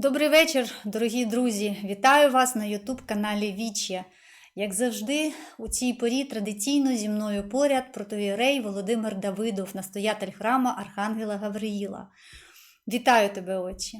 Добрий вечір, дорогі друзі! Вітаю вас на Ютуб-каналі Віч'я. Як завжди, у цій порі традиційно зі мною поряд протоіерей Володимир Давидов, настоятель храма Архангела Гавриїла. Вітаю тебе, отче!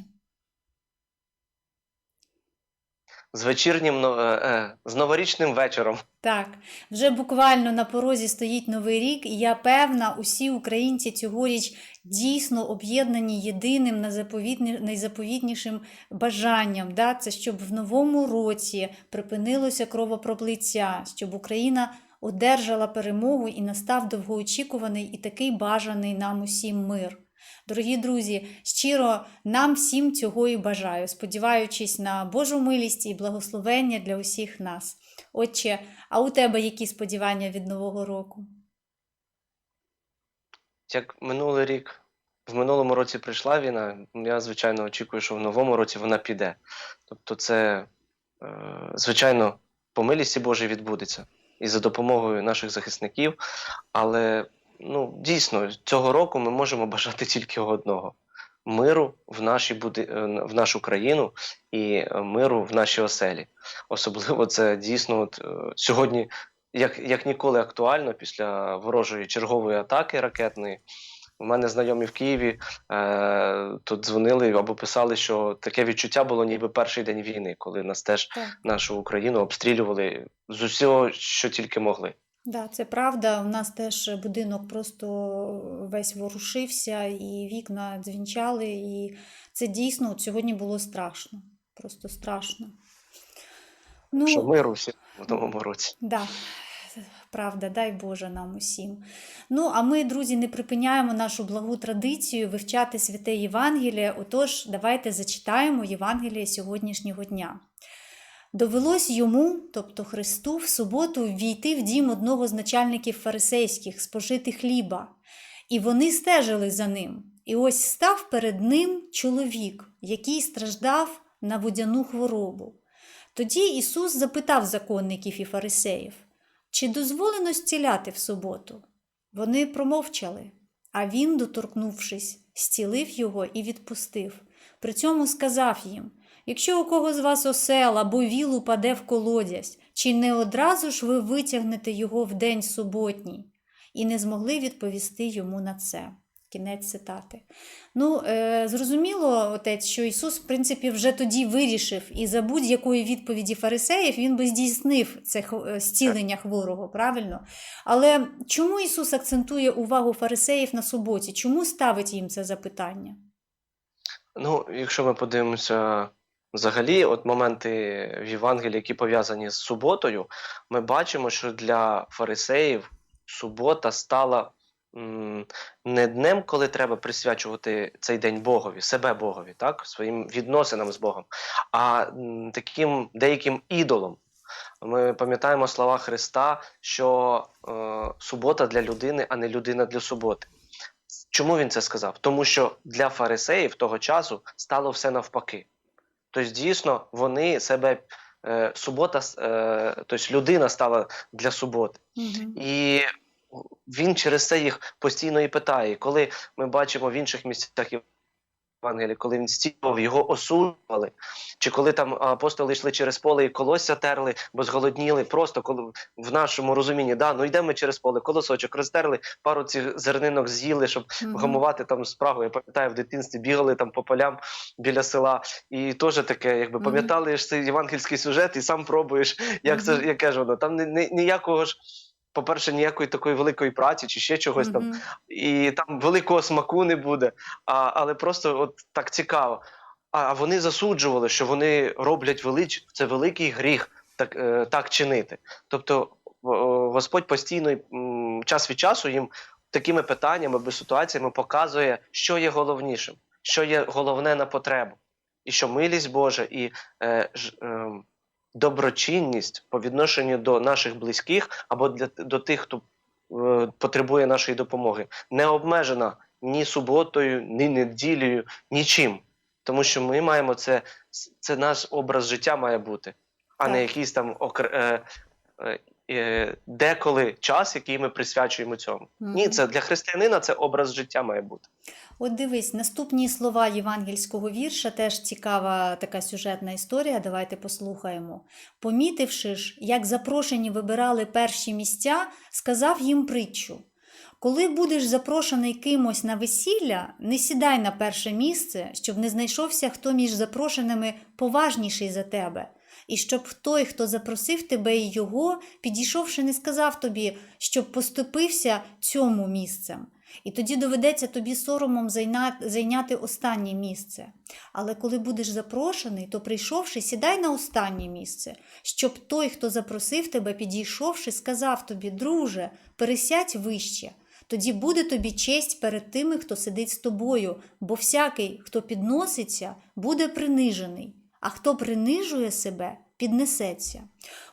З вечірнім е, е, з новорічним вечором. Так, вже буквально на порозі стоїть новий рік, і я певна, усі українці цьогоріч дійсно об'єднані єдиним найзаповітні- найзаповітнішим бажанням. Да? Це щоб в новому році припинилося кровопролиття, щоб Україна одержала перемогу і настав довгоочікуваний і такий бажаний нам усім мир. Дорогі друзі, щиро нам всім цього і бажаю, сподіваючись на Божу милість і благословення для усіх нас. Отче, а у тебе які сподівання від Нового року? Як минулий рік, в минулому році прийшла війна, я звичайно очікую, що в новому році вона піде. Тобто, це, е, звичайно, по милісті Божій відбудеться і за допомогою наших захисників. Але ну, дійсно, цього року ми можемо бажати тільки одного: миру в, нашій буди... е, в нашу країну і е, миру в нашій оселі. Особливо це дійсно от, е, сьогодні як, як ніколи актуально після ворожої чергової атаки ракетної. У мене знайомі в Києві е, тут дзвонили або писали, що таке відчуття було ніби перший день війни, коли нас теж нашу Україну обстрілювали з усього, що тільки могли. Да, це правда. У нас теж будинок просто весь ворушився, і вікна дзвінчали, і це дійсно от сьогодні було страшно. Просто страшно. Ну, Що миру всі в новому році. Да, правда, дай Боже нам усім. Ну, а ми, друзі, не припиняємо нашу благу традицію вивчати святе Євангеліє. Отож, давайте зачитаємо Євангеліє сьогоднішнього дня. Довелось йому, тобто Христу, в суботу ввійти в дім одного з начальників фарисейських, спожити хліба, і вони стежили за ним. І ось став перед ним чоловік, який страждав на водяну хворобу. Тоді Ісус запитав законників і фарисеїв, чи дозволено зціляти в суботу? Вони промовчали, а він, доторкнувшись, зцілив його і відпустив. При цьому сказав їм: Якщо у кого з вас осел або віл упаде в колодязь, чи не одразу ж ви витягнете його в день суботній? І не змогли відповісти йому на це. Кінець цитати. Ну, е, зрозуміло, отець, що Ісус, в принципі, вже тоді вирішив, і за будь-якої відповіді фарисеїв він би здійснив це хв- е, зцілення хворого, правильно? Але чому Ісус акцентує увагу фарисеїв на суботі? Чому ставить їм це запитання? Ну, якщо ми подивимося взагалі, от моменти в Євангелії, які пов'язані з суботою, ми бачимо, що для фарисеїв субота стала не днем, коли треба присвячувати цей день Богові, себе Богові, так, своїм відносинам з Богом, а таким деяким ідолом. Ми пам'ятаємо слова Христа, що е, субота для людини, а не людина для суботи. Чому він це сказав? Тому що для фарисеїв того часу стало все навпаки. Тобто, дійсно, вони себе е, субота, е, тобто людина стала для суботи. Угу. І він через це їх постійно і питає. Коли ми бачимо в інших місцях Євангелії, коли він стілював, його осуджували, чи коли там апостоли йшли через поле і колосся терли, бо зголодніли, просто коли в нашому розумінні, да, ну йдемо ми через поле, колосочок розтерли, пару цих зернинок з'їли, щоб вгамувати там спрагу. Я пам'ятаю, в дитинстві бігали там по полям біля села, і теж таке, якби пам'ятали ж цей євангельський сюжет, і сам пробуєш, як це Мгм. яке ж воно. Там ні, ні- ніякого ж, по-перше, ніякої такої великої праці чи ще чогось там, і там великого смаку не буде. А, але просто от так цікаво. А, а вони засуджували, що вони роблять велич, це великий гріх так, е, так чинити. Тобто о, Господь постійно м, час від часу їм такими питаннями або ситуаціями показує, що є головнішим, що є головне на потребу, і що милість Божа і е, ж, е, доброчинність по відношенню до наших близьких або для, до тих, хто е, потребує нашої допомоги, не обмежена ні суботою, ні неділею, нічим. Тому що ми маємо це, це наш образ життя має бути, а не якийсь там окр... е, е, деколи час, який ми присвячуємо цьому. Ні, це для християнина це образ життя має бути. От дивись, наступні слова євангельського вірша теж цікава така сюжетна історія. Давайте послухаємо. Помітивши ж, як запрошені вибирали перші місця, сказав їм притчу. Коли будеш запрошений кимось на весілля, не сідай на перше місце, щоб не знайшовся хто між запрошеними поважніший за тебе, і щоб той, хто запросив тебе і його, підійшовши, не сказав тобі, щоб поступився цьому місцем. І тоді доведеться тобі соромом зайняти останнє місце. Але коли будеш запрошений, то прийшовши, сідай на останнє місце, щоб той, хто запросив тебе, підійшовши, сказав тобі, друже, пересядь вище. Тоді буде тобі честь перед тими, хто сидить з тобою, бо всякий, хто підноситься, буде принижений, а хто принижує себе, піднесеться.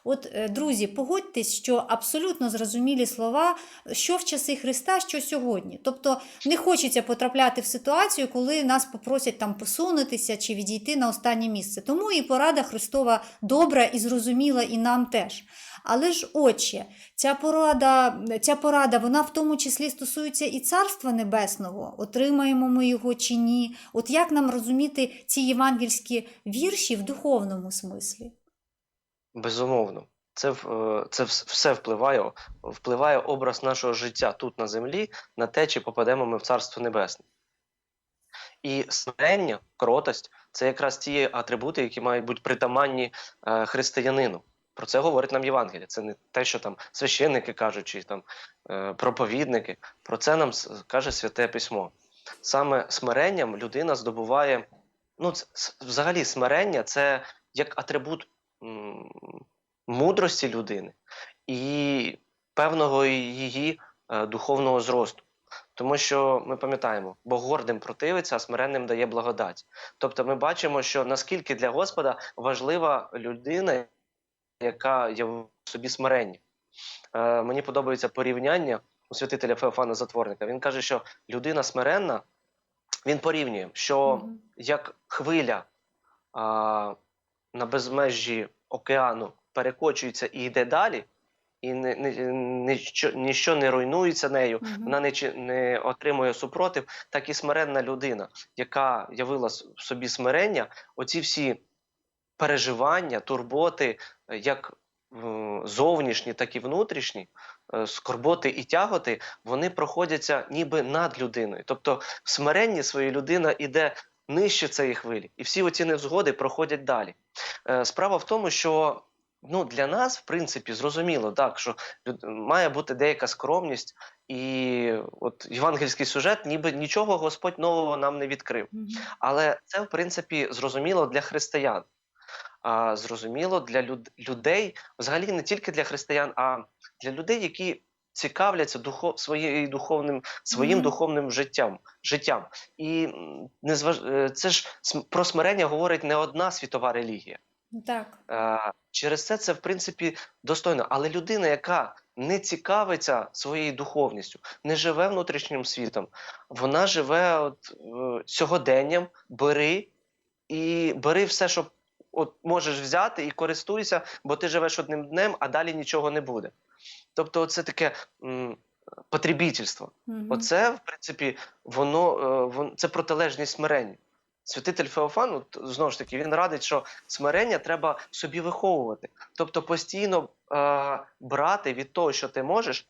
От, е, друзі, погодьтесь, що абсолютно зрозумілі слова, що в часи Христа, що сьогодні. Тобто не хочеться потрапляти в ситуацію, коли нас попросять там посунутися чи відійти на останнє місце. Тому і порада Христова добра і зрозуміла, і нам теж. Але ж, отче, ця порада, ця порада, вона в тому числі стосується і Царства Небесного, отримаємо ми його чи ні. От як нам розуміти ці євангельські вірші в духовному смислі? Безумовно. Це, е, це все впливає, впливає образ нашого життя тут на землі на те, чи попадемо ми в Царство Небесне. І смирення, кротость це якраз ті атрибути, які мають бути притаманні е, християнину. Про це говорить нам Євангеліє. Це не те, що там священники кажуть, чи там е, проповідники. Про це нам каже Святе Письмо. Саме смиренням людина здобуває. Ну, це, взагалі, смирення це як атрибут мудрості людини і певного її е, духовного зросту. Тому що ми пам'ятаємо, Бог гордим противиться, а смиренним дає благодать. Тобто ми бачимо, що наскільки для Господа важлива людина, яка є в собі смиренні. Е, мені подобається порівняння у святителя Феофана Затворника. Він каже, що людина смиренна, він порівнює, що Мгм. як хвиля а, на безмежжі океану перекочується і йде далі, і не, не, ніщо, ніщо не руйнується нею, Мгм. вона не, не отримує супротив, так і смиренна людина, яка явила в собі смирення, оці всі переживання, турботи, е, як е, зовнішні, так і внутрішні, е, скорботи і тяготи, вони проходяться ніби над людиною. Тобто в смиренні своєї людина іде нижче цієї хвилі, і всі оці невзгоди проходять далі. Справа в тому, що ну, для нас, в принципі, зрозуміло, так, що має бути деяка скромність, і от євангельський сюжет, ніби нічого Господь нового нам не відкрив. Але це, в принципі, зрозуміло для християн. А зрозуміло для люд- людей, взагалі не тільки для християн, а для людей, які цікавляться духов, своєю духовним, своїм Мгм. духовним життям. життям. І м, незваж... е, це ж про смирення говорить не одна світова релігія. Ну, Так. Е, Через це це в принципі достойно. Але людина, яка не цікавиться своєю духовністю, не живе внутрішнім світом, вона живе от, е, сьогоденням, бери і бери все, що от можеш взяти, і користуйся, бо ти живеш одним днем, а далі нічого не буде. Тобто, це таке м, потребітельство. Мгм. Оце, в принципі, воно, е, вон, це протилежність смиренню. Святитель Феофан, от, знову ж таки, він радить, що смирення треба собі виховувати. Тобто постійно е, брати від того, що ти можеш,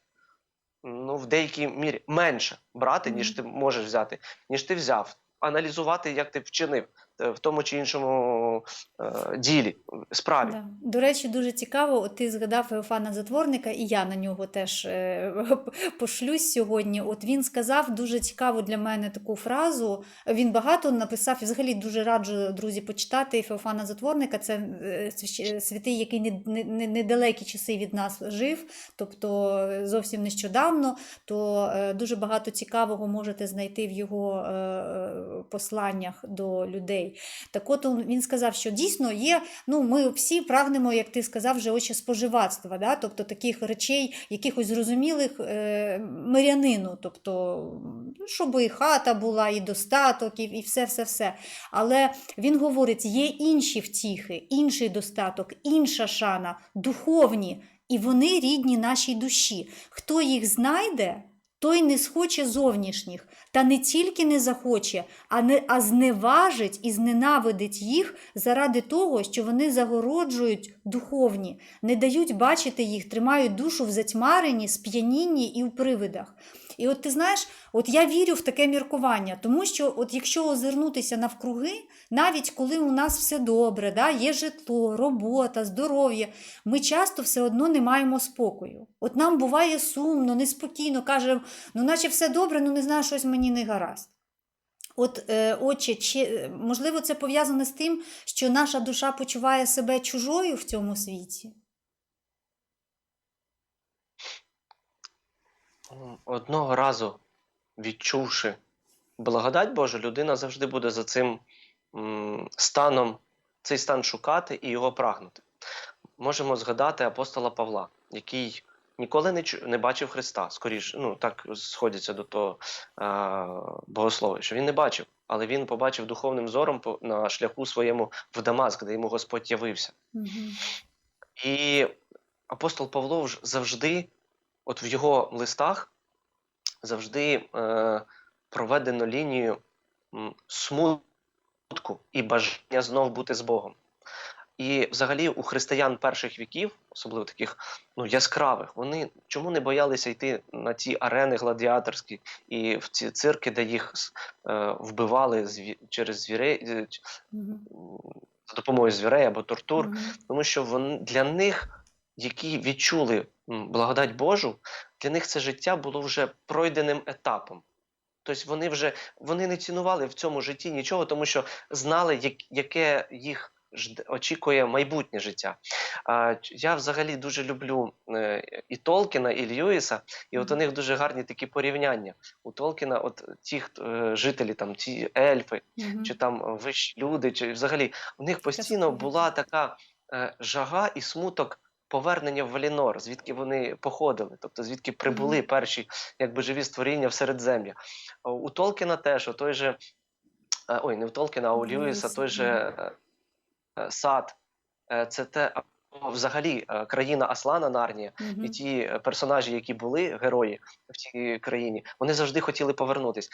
ну, в деякій мірі менше брати, ніж ти можеш взяти, ніж ти взяв. Аналізувати, як ти вчинив в тому чи іншому е, ділі, справі. Да. До речі, дуже цікаво. От ти згадав Феофана Затворника, і я на нього теж е, пошлюсь сьогодні. От він сказав дуже цікаву для мене таку фразу. Він багато написав, і взагалі дуже раджу, друзі, почитати Феофана Затворника. Це е, святий, який не, не, не- недалекі часи від нас жив, тобто е, зовсім нещодавно. То е, дуже багато цікавого можете знайти в його е, е, посланнях до людей. Так от він сказав, що дійсно є ну, ми всі прагнемо, як ти сказав, вже очі споживацтва, да? тобто таких речей, якихось зрозумілих е, мирянину, тобто, ну, щоб і хата була, і достаток, і, і все, все, все. Але він говорить, є інші втіхи, інший достаток, інша шана, духовні. і вони рідні нашій душі. Хто їх знайде, той не схоче зовнішніх, та не тільки не захоче, а, не, а зневажить і зненавидить їх заради того, що вони загороджують духовні, не дають бачити їх, тримають душу в затьмаренні, сп'янінні і у привидах. І от ти знаєш, от я вірю в таке міркування, тому що от якщо озирнутися навкруги, навіть коли у нас все добре, да, є житло, робота, здоров'я, ми часто все одно не маємо спокою. От нам буває сумно, неспокійно, кажемо, ну наче все добре, ну не знаю, щось мені не гаразд. От, е, отче, чи, е, можливо, це пов'язане з тим, що наша душа почуває себе чужою в цьому світі? Одного разу відчувши благодать Божу, людина завжди буде за цим м, станом, цей стан шукати і його прагнути. Можемо згадати апостола Павла, який ніколи не, чу- не бачив Христа, скоріше, ну так сходяться до того а, богослов'я, що він не бачив, але він побачив духовним зором на шляху своєму в Дамаск, де йому Господь явився. Угу. І апостол Павло завжди, от в його листах, завжди е, проведено лінію смутку і бажання знов бути з Богом. І взагалі у християн перших віків, особливо таких ну, яскравих, вони чому не боялися йти на ті арени гладіаторські і в ці цирки, де їх е, вбивали зві- через звірей, е, ч- Угу. за допомогою звірей або тортур, Угу. тому що вон, для них, які відчули благодать Божу, для них це життя було вже пройденим етапом. Тобто вони вже вони не цінували в цьому житті нічого, тому що знали, як, яке їх очікує майбутнє життя. Я взагалі дуже люблю е, і Толкіна, і Льюіса, і от у них дуже гарні такі порівняння. У Толкіна, от ті е, жителі, там, ті ельфи, Угу. чи там е, вищі люди, чи взагалі у них постійно була така жага і смуток повернення в Валінор, звідки вони походили, тобто звідки прибули перші якби живі створіння в середзем'я. У Толкіна теж, о, той же, ой, не у Толкіна, а у Льюіса, той же сад. Е, Це те, взагалі е, країна Аслана Нарнія, Угу. і ті е, персонажі, які були герої в тій країні, вони завжди хотіли повернутись.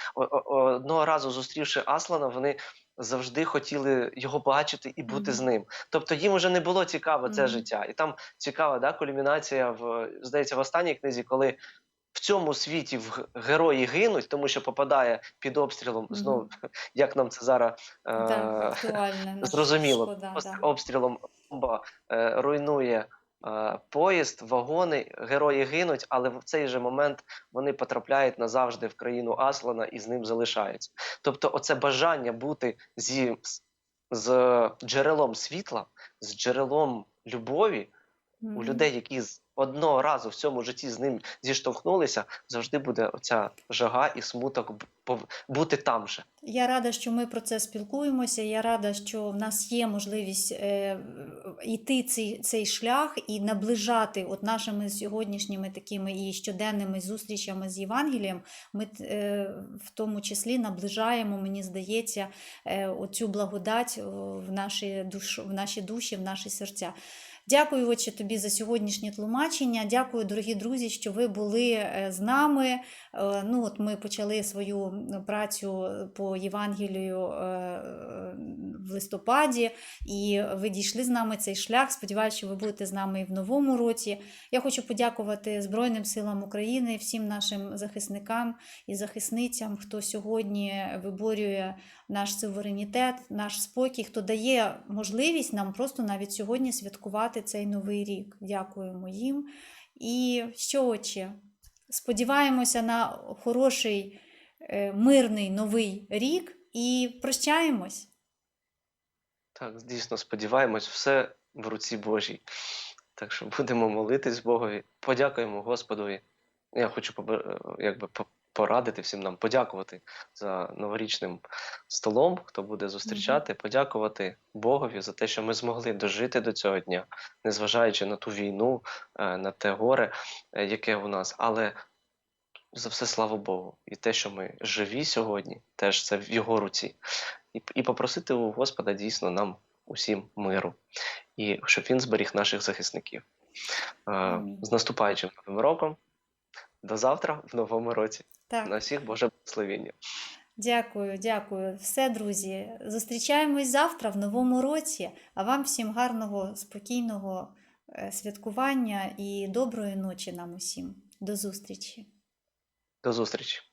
Одного разу зустрівши Аслана, вони завжди хотіли його бачити і бути Мгм. з ним. Тобто їм вже не було цікаво це Мгм. життя. І там цікава да, кульмінація в здається в останній книзі, коли. В цьому світі в герої гинуть, тому що попадає під обстрілом. Знову як нам це зараз е, Так, зрозуміло. шкода, да. обстрілом бомба е, руйнує е, поїзд, вагони, герої гинуть, але в цей же момент вони потрапляють назавжди в країну Аслана і з ним залишаються. Тобто, оце бажання бути зі, з, з джерелом світла, з джерелом любові у людей, які з одного разу в цьому житті з ним зіштовхнулися, завжди буде оця жага і смуток бути там же. Я рада, що ми про це спілкуємося. Я рада, що в нас є можливість е, йти цей, цей шлях і наближати от нашими сьогоднішніми такими і щоденними зустрічами з Євангелієм. Ми е, в тому числі наближаємо, мені здається, е, оцю благодать в наші, душ, в наші душі, в наші серця. Дякую, отче, тобі за сьогоднішнє тлумачення. Дякую, дорогі друзі, що ви були е, з нами. Е, Ну, от ми почали свою працю по Євангелію е, в листопаді, і ви дійшли з нами цей шлях. Сподіваюся, що ви будете з нами і в новому році. Я хочу подякувати Збройним силам України, всім нашим захисникам і захисницям, хто сьогодні виборює наш суверенітет, наш спокій, хто дає можливість нам просто навіть сьогодні святкувати цей новий рік. Дякуємо їм. І що отче? Сподіваємося на хороший, е, мирний новий рік і прощаємось. Так, дійсно сподіваємось, все в руці Божій. Так що будемо молитись Богові, подякуємо Господові. Я хочу е, якби порадити всім нам, подякувати за новорічним столом, хто буде зустрічати, подякувати Богові за те, що ми змогли дожити до цього дня, незважаючи на ту війну, е, на те горе, е, яке у нас. Але за все слава Богу. І те, що ми живі сьогодні, теж це в його руці. І, і попросити у Господа дійсно нам усім миру, і щоб він зберіг наших захисників. Амінь. З наступаючим новим роком. До завтра в новому році. Так. На всіх Боже благословіння. Дякую, дякую. Все, друзі. Зустрічаємось завтра в новому році. А вам всім гарного, спокійного е, святкування і доброї ночі нам усім. До зустрічі. До зустрічі.